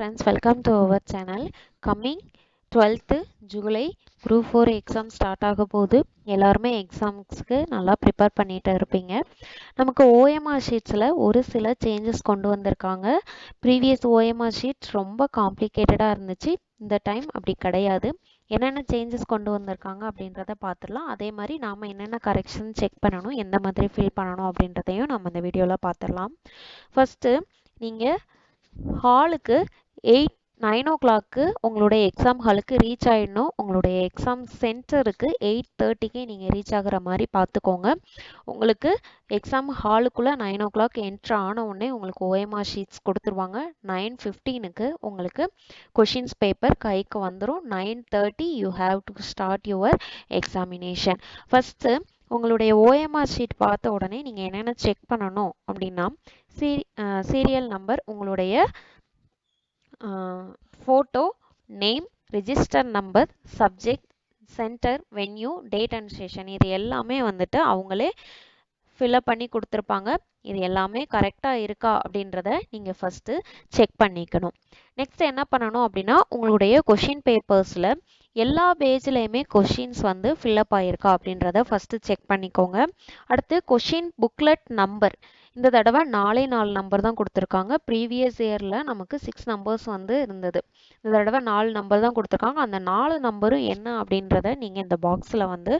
Friends welcome to our channel coming twelfth July group four exam start ஆக போது எல்லாருமே எக்ஸாம்ஸ்க்கு நல்லா ப்ரிப்பேர் பண்ணிகிட்டு இருப்பீங்க. நமக்கு ஓஎம்ஆர் ஷீட்ஸில் ஒரு சில சேஞ்சஸ் கொண்டு வந்திருக்காங்க. ப்ரீவியஸ் ஓஎம்ஆர் ஷீட்ஸ் ரொம்ப காம்ப்ளிகேட்டடாக இருந்துச்சு. இந்த டைம் அப்படி கிடையாது. என்னென்ன சேஞ்சஸ் கொண்டு வந்திருக்காங்க அப்படின்றத பார்த்துடலாம். அதே மாதிரி நாம் என்னென்ன கரெக்ஷன் செக் பண்ணணும் எந்த மாதிரி ஃபில் பண்ணணும் அப்படின்றதையும் நம்ம இந்த வீடியோவில் பார்த்துடலாம். ஃபஸ்ட்டு நீங்கள் ஹாலுக்கு எயிட் நைன் ஓ கிளாக்கு உங்களுடைய எக்ஸாம் ஹாலுக்கு ரீச் ஆகிடணும் உங்களுடைய எக்ஸாம் சென்டருக்கு எயிட் தேர்ட்டிக்கு நீங்கள் ரீச் ஆகிற மாதிரி பார்த்துக்கோங்க. உங்களுக்கு எக்ஸாம் ஹாலுக்குள்ளே நைன் ஓ கிளாக் என்ட்ரு ஆன உடனே உங்களுக்கு ஓஎம்ஆர் ஷீட்ஸ் கொடுத்துருவாங்க. நைன் ஃபிஃப்டீனுக்கு உங்களுக்கு கொஷின்ஸ் பேப்பர் கைக்கு வந்துடும் nine thirty you have to start your examination first உங்களுடைய ஓஎம்ஆர் ஷீட் பார்த்த உடனே நீங்கள் என்னென்ன செக் பண்ணணும் அப்படின்னா சீ சீரியல் நம்பர் உங்களுடைய photo name register number subject centre venue date and station இது எல்லாமே வந்துட்டு அவங்களே ஃபில்அப் பண்ணி கொடுத்துருப்பாங்க. இது எல்லாமே கரெக்டாக இருக்கா அப்படின்றத நீங்கள் ஃபஸ்ட்டு செக் பண்ணிக்கணும். நெக்ஸ்ட் என்ன பண்ணணும் அப்படின்னா உங்களுடைய கொஷின் பேப்பர்ஸில் எல்லா பேஜ்லேயுமே கொஷின்ஸ் வந்து ஃபில்லப் ஆகிருக்கா அப்படின்றத ஃபஸ்ட்டு செக் பண்ணிக்கோங்க. அடுத்து கொஷின் புக்லெட் நம்பர் இந்த தடவை நாலே நாலு நம்பர் தான் கொடுத்துருக்காங்க. ப்ரீவியஸ் இயரில் நமக்கு சிக்ஸ் நம்பர்ஸ் வந்து இருந்தது. இந்த தடவை நாலு நம்பர் தான் கொடுத்துருக்காங்க. அந்த நாலு நம்பரும் என்ன அப்படின்றத நீங்கள் இந்த பாக்ஸில் வந்து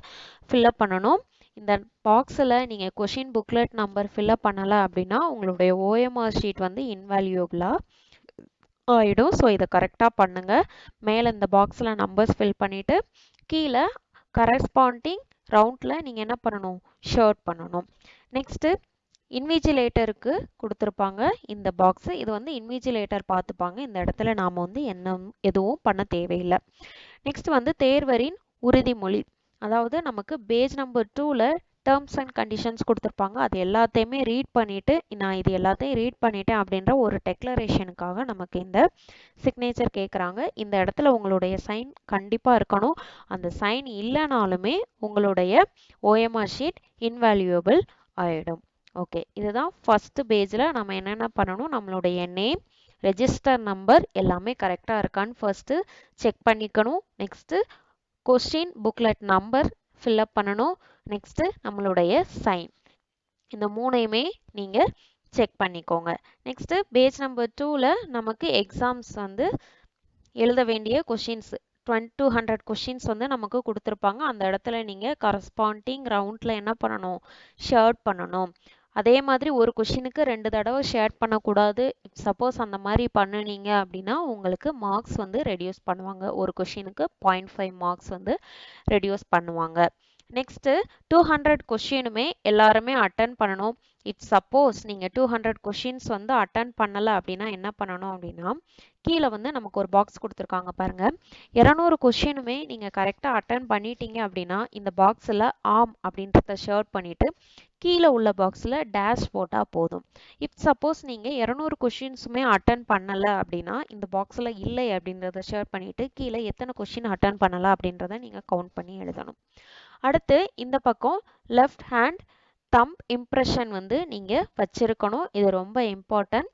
ஃபில்லப் பண்ணணும். இந்த பாக்ஸில் நீங்கள் கொஷின் புக்லெட் நம்பர் ஃபில்அப் பண்ணலை அப்படின்னா உங்களுடைய ஓஎம்ஆர் ஷீட் வந்து இன்வால்யூபிளாக ஆகிடும் ஸோ இதை கரெக்டாக பண்ணுங்கள் மேலே இந்த பாக்ஸில் நம்பர்ஸ் ஃபில் பண்ணிவிட்டு கீழே கரஸ்பாண்டிங் ரவுண்டில் நீங்கள் என்ன பண்ணணும்? ஷர்ட் பண்ணணும். நெக்ஸ்ட்டு இன்விஜிலேட்டருக்கு கொடுத்துருப்பாங்க இந்த பாக்ஸு இது வந்து இன்விஜிலேட்டர் பார்த்துப்பாங்க. இந்த இடத்துல நாம் வந்து என்ன எதுவும் பண்ண தேவையில்லை. நெக்ஸ்ட் வந்து தேர்வரின் உறுதிமொழி. அதாவது நமக்கு பேஜ் நம்பர் டூவில் டேர்ம்ஸ் அண்ட் கண்டிஷன்ஸ் கொடுத்துருப்பாங்க. அது எல்லாத்தையுமே ரீட் பண்ணிவிட்டு நான் இது எல்லாத்தையும் ரீட் பண்ணிட்டேன் அப்படின்ற ஒரு டெக்ளரேஷனுக்காக நமக்கு இந்த சிக்னேச்சர் கேட்குறாங்க இந்த இடத்துல உங்களுடைய சைன் கண்டிப்பாக இருக்கணும். அந்த சைன் இல்லைனாலுமே உங்களுடைய ஓஎம்ஆர் ஷீட் இன்வேல்யூபிள் ஆகிடும் ஓகே இதுதான் ஃபஸ்ட்டு பேஜில் நம்ம என்னென்ன பண்ணணும்? நம்மளுடைய நேம் ரெஜிஸ்டர் நம்பர் எல்லாமே கரெக்டாக இருக்கான்னு ஃபர்ஸ்ட்டு செக் பண்ணிக்கணும். Next question booklet number fill up பண்ணணும். நெக்ஸ்ட்டு நம்மளுடைய சைன் இந்த மூணையுமே நீங்கள் செக் பண்ணிக்கோங்க. நெக்ஸ்ட்டு பேஜ் நம்பர் டூவில் நமக்கு எக்ஸாம்ஸ் வந்து எழுத வேண்டிய questions twenty two hundred questions வந்து நமக்கு கொடுத்துருப்பாங்க. அந்த இடத்துல நீங்கள் கரஸ்பாண்டிங் ரவுண்டில் என்ன பண்ணணும்? ஷர்ட் பண்ணணும். அதே மாதிரி ஒரு கொஷினுக்கு ரெண்டு தடவை ஷேர் பண்ணக்கூடாது. சப்போஸ் அந்த மாதிரி பண்ணுனீங்க அப்படின்னா உங்களுக்கு மார்க்ஸ் வந்து ரெடியூஸ் பண்ணுவாங்க. ஒரு கொஷினுக்கு பாயிண்ட் ஃபைவ் மார்க்ஸ் வந்து ரெடியூஸ் பண்ணுவாங்க. நெக்ஸ்ட்டு டூ ஹண்ட்ரட் கொஷினுமே எல்லாருமே அட்டன் பண்ணணும். இட் சப்போஸ் நீங்கள் டூ ஹண்ட்ரட் கொஷின்ஸ் வந்து அட்டன் பண்ணலை அப்படின்னா என்ன பண்ணணும் அப்படின்னா கீழே வந்து நமக்கு ஒரு பாக்ஸ் கொடுத்துருக்காங்க பாருங்க. இரநூறு கொஷினுமே நீங்கள் கரெக்டாக அட்டன் பண்ணிட்டீங்க அப்படின்னா இந்த பாக்ஸில் ஆம் அப்படின்றத ஷர்ட் பண்ணிவிட்டு கீழே உள்ள பாக்ஸில் டேஷ் போட்டால் போதும். இப் சப்போஸ் நீங்கள் இரநூறு கொஷின்ஸுமே அட்டன் பண்ணலை அப்படின்னா இந்த பாக்ஸில் இல்லை அப்படின்றத ஷேர் பண்ணிவிட்டு கீழே எத்தனை கொஷின் அட்டன் பண்ணலை அப்படின்றத நீங்கள் கவுண்ட் பண்ணி எழுதணும். அடுத்து இந்த பக்கம் லெஃப்ட் ஹேண்ட் தம்ப் இம்ப்ரெஷன் வந்து நீங்கள் வச்சுருக்கணும். இது ரொம்ப இம்பார்ட்டன்ட்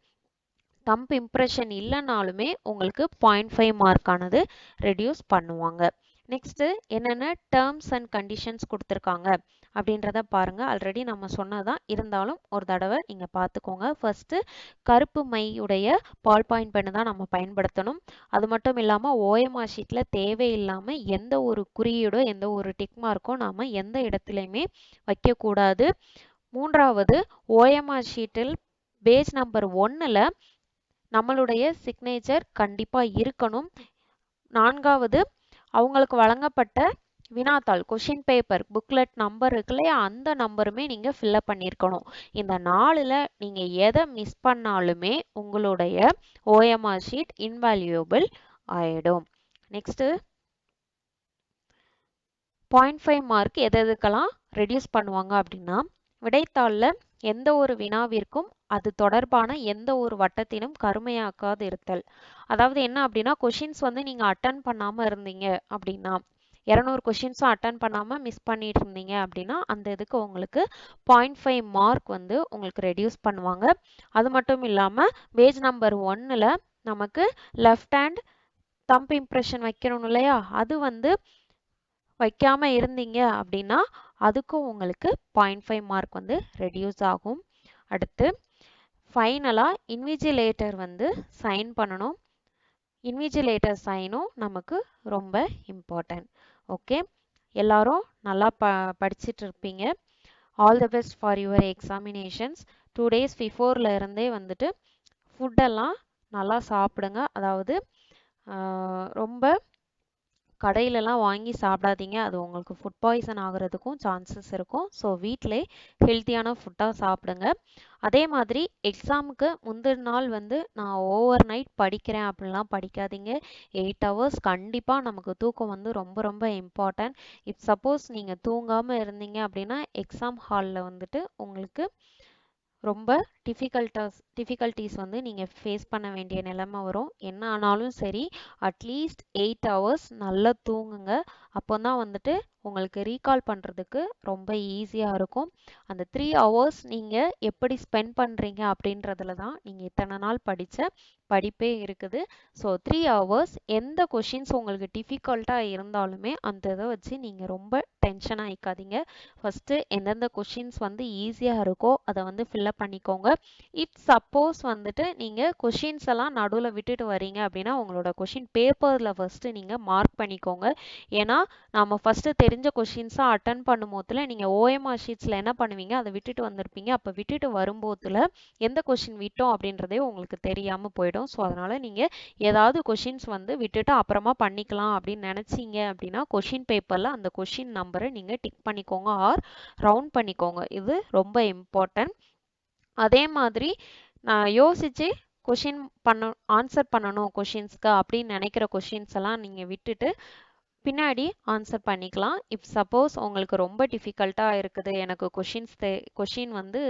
தம்ப் இம்ப்ரெஷன் இல்லைனாலுமே உங்களுக்கு பாயிண்ட் ஃபைவ் மார்க்கானது ரெடியூஸ் பண்ணுவாங்க. நெக்ஸ்ட்டு என்னென்ன டேர்ம்ஸ் அண்ட் கண்டிஷன்ஸ் கொடுத்துருக்காங்க அப்படின்றத பாருங்கள் ஆல்ரெடி நம்ம சொன்னதான் இருந்தாலும் ஒரு தடவை நீங்கள் பார்த்துக்கோங்க. ஃபஸ்ட்டு கருப்பு மையுடைய பால் பாயிண்ட் பெண்ணு தான் நம்ம பயன்படுத்தணும். அது மட்டும் இல்லாமல் ஓஎம்ஆர் ஷீட்டில் தேவையில்லாமல் எந்த ஒரு குறியீடோ எந்த ஒரு டிக் மார்க்கோ நாம் எந்த இடத்துலையுமே வைக்கக்கூடாது. மூன்றாவது ஓஎம்ஆர் ஷீட்டில் பேஜ் நம்பர் ஒன்னில் நம்மளுடைய சிக்னேச்சர் கண்டிப்பாக இருக்கணும். நான்காவது அவங்களுக்கு வழங்கப்பட்ட வினாத்தாள் கொஷின் பேப்பர் புக்லெட் நம்பர் இருக்கு இல்லையா அந்த நம்பருமே நீங்கள் ஃபில்லப் பண்ணியிருக்கணும் இந்த நாளில் நீங்கள் எதை மிஸ் பண்ணாலுமே உங்களுடைய ஓஎம்ஆர் ஷீட் இன்வால்யூபிள் ஆகிடும் நெக்ஸ்ட்டு பாயிண்ட் ஃபைவ் மார்க் எது எதுக்கெல்லாம் ரெடியூஸ் பண்ணுவாங்க அப்படின்னா விடைத்தாளில் எந்த ஒரு வினாவிற்கும் அது தொடர்பான எந்த ஒரு வட்டத்திலும் கருமையாக்காது இருத்தல். அதாவது என்ன அப்படின்னா கொஷின்ஸ் வந்து நீங்கள் அட்டன் பண்ணாமல் இருந்தீங்க அப்படின்னா இரநூறு கொஷின்ஸும் அட்டன் பண்ணாமல் மிஸ் பண்ணிட்டு இருந்தீங்க அப்படின்னா அந்த இதுக்கு உங்களுக்கு பாயிண்ட் ஃபைவ் மார்க் வந்து உங்களுக்கு ரெடியூஸ் பண்ணுவாங்க. அது மட்டும் இல்லாமல் பேஜ் நம்பர் ஒன்னில் நமக்கு லெஃப்ட் ஹேண்ட் தம்ப் இம்ப்ரெஷன் வைக்கணும் இல்லையா? அது வந்து வைக்காம இருந்தீங்க அப்படின்னா அதுக்கும் உங்களுக்கு பாயிண்ட் ஃபைவ் மார்க் வந்து ரெடியூஸ் ஆகும். அடுத்து ஃபைனலாக இன்விஜிலேட்டர் வந்து சைன் பண்ணணும். இன்விஜிலேட்டர் சைனும் நமக்கு ரொம்ப இம்பார்ட்டன்ட் ஓகே எல்லாரும் நல்லா ப படிச்சுட்டு இருப்பீங்க. All the best for your examinations two days பிஃபோரில் இருந்தே வந்துட்டு ஃபுட்டெல்லாம் நல்லா சாப்பிடுங்க. அதாவது ரொம்ப கடையிலலாம் வாங்கி சாப்பிடாதீங்க. அது உங்களுக்கு ஃபுட் பாய்சன் ஆகிறதுக்கும் சான்சஸ் இருக்கும். ஸோ வீட்டிலே ஹெல்த்தியான ஃபுட்டாக சாப்பிடுங்க. அதே மாதிரி எக்ஸாமுக்கு முந்தின நாள் வந்து நான் ஓவர் நைட் படிக்கிறேன் அப்படிலாம் படிக்காதீங்க. எயிட் ஹவர்ஸ் கண்டிப்பாக நமக்கு தூக்கம் வந்து ரொம்ப ரொம்ப இம்பார்ட்டன்ட் இப் சப்போஸ் நீங்கள் தூங்காமல் இருந்தீங்க அப்படின்னா எக்ஸாம் ஹாலில் வந்துட்டு உங்களுக்கு ரொம்ப டிஃபிகல்ட்டாஸ் டிஃபிகல்ட்டிஸ் வந்து நீங்கள் ஃபேஸ் பண்ண வேண்டிய நிலைமை வரும். என்ன ஆனாலும் சரி அட்லீஸ்ட் எயிட் ஹவர்ஸ் நல்லா தூங்குங்க. அப்போ தான் வந்துட்டு உங்களுக்கு ரீகால் பண்ணுறதுக்கு ரொம்ப ஈஸியாக இருக்கும். அந்த த்ரீ ஹவர்ஸ் நீங்கள் எப்படி ஸ்பெண்ட் பண்ணுறீங்க அப்படின்றதுல தான் நீங்கள் இத்தனை நாள் படித்த படிப்பே இருக்குது. ஸோ த்ரீ ஹவர்ஸ் எந்த கொஷின்ஸ் உங்களுக்கு டிஃபிகல்ட்டாக இருந்தாலுமே அந்த இதை வச்சு நீங்கள் ரொம்ப டென்ஷன் ஆகிக்காதீங்க ஃபஸ்ட்டு எந்தெந்த கொஷின்ஸ் வந்து ஈஸியாக இருக்கோ அதை வந்து ஃபில்லப் பண்ணிக்கோங்க. இப் சப்போஸ் வந்துட்டு நீங்கள் கொஷின்ஸ் எல்லாம் நடுவில் விட்டுட்டு வரீங்க அப்படின்னா உங்களோட கொஷின் பேப்பரில் ஃபஸ்ட்டு நீங்கள் மார்க் பண்ணிக்கோங்க. ஏன்னா நம்ம ஃபஸ்ட்டு தெரிஞ்ச கொஷின்ஸாக அட்டன் பண்ணும் போதில் நீங்கள் ஓஎம்ஆர் ஷீட்ஸில் என்ன பண்ணுவீங்க? அதை விட்டுட்டு வந்திருப்பீங்க. அப்போ விட்டுட்டு வரும்போதில் எந்த கொஷின் விட்டோம் அப்படின்றதே உங்களுக்கு தெரியாமல் போயிடும். ஸோ அதனால் நீங்கள் ஏதாவது கொஷின்ஸ் வந்து விட்டுட்டு அப்புறமா பண்ணிக்கலாம் அப்படின்னு நினச்சிங்க அப்படின்னா கொஷின் பேப்பரில் அந்த கொஷின் நம்பரை நீங்கள் டிக் பண்ணிக்கோங்க ஆர் ரவுண்ட் பண்ணிக்கோங்க. இது ரொம்ப இம்பார்ட்டன்ட் அதே மாதிரி நான் யோசித்து கொஷின் பண்ண ஆன்சர் பண்ணணும் கொஷின்ஸ்க்கு அப்படின்னு நினைக்கிற கொஷின்ஸ் எல்லாம் நீங்கள் விட்டுட்டு பின்னாடி ஆன்சர் பண்ணிக்கலாம். இப் சப்போஸ் உங்களுக்கு ரொம்ப டிஃபிகல்ட்டாக இருக்குது எனக்கு கொஷின்ஸ் தெ கொஷின் வந்து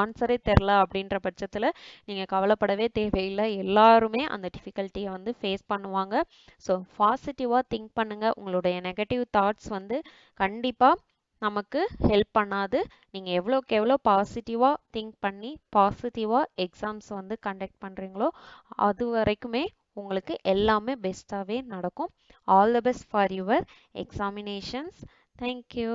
ஆன்சரே தெரில அப்படின்ற பட்சத்தில் நீங்கள் கவலைப்படவே தேவையில்லை. எல்லாருமே அந்த டிஃபிகல்ட்டியை வந்து ஃபேஸ் பண்ணுவாங்க. ஸோ பாசிட்டிவாக திங்க் பண்ணுங்கள் உங்களுடைய நெகட்டிவ் தாட்ஸ் வந்து கண்டிப்பாக நமக்கு ஹெல்ப் பண்ணாது. நீங்கள் எவ்வளோக்கு எவ்வளோ பாசிட்டிவாக திங்க் பண்ணி பாசிட்டிவாக எக்ஸாம்ஸ் வந்து கண்டக்ட் பண்ணுறீங்களோ அது வரைக்குமே உங்களுக்கு எல்லாமே பெஸ்ட்டாகவே நடக்கும். All the best for your examinations thank you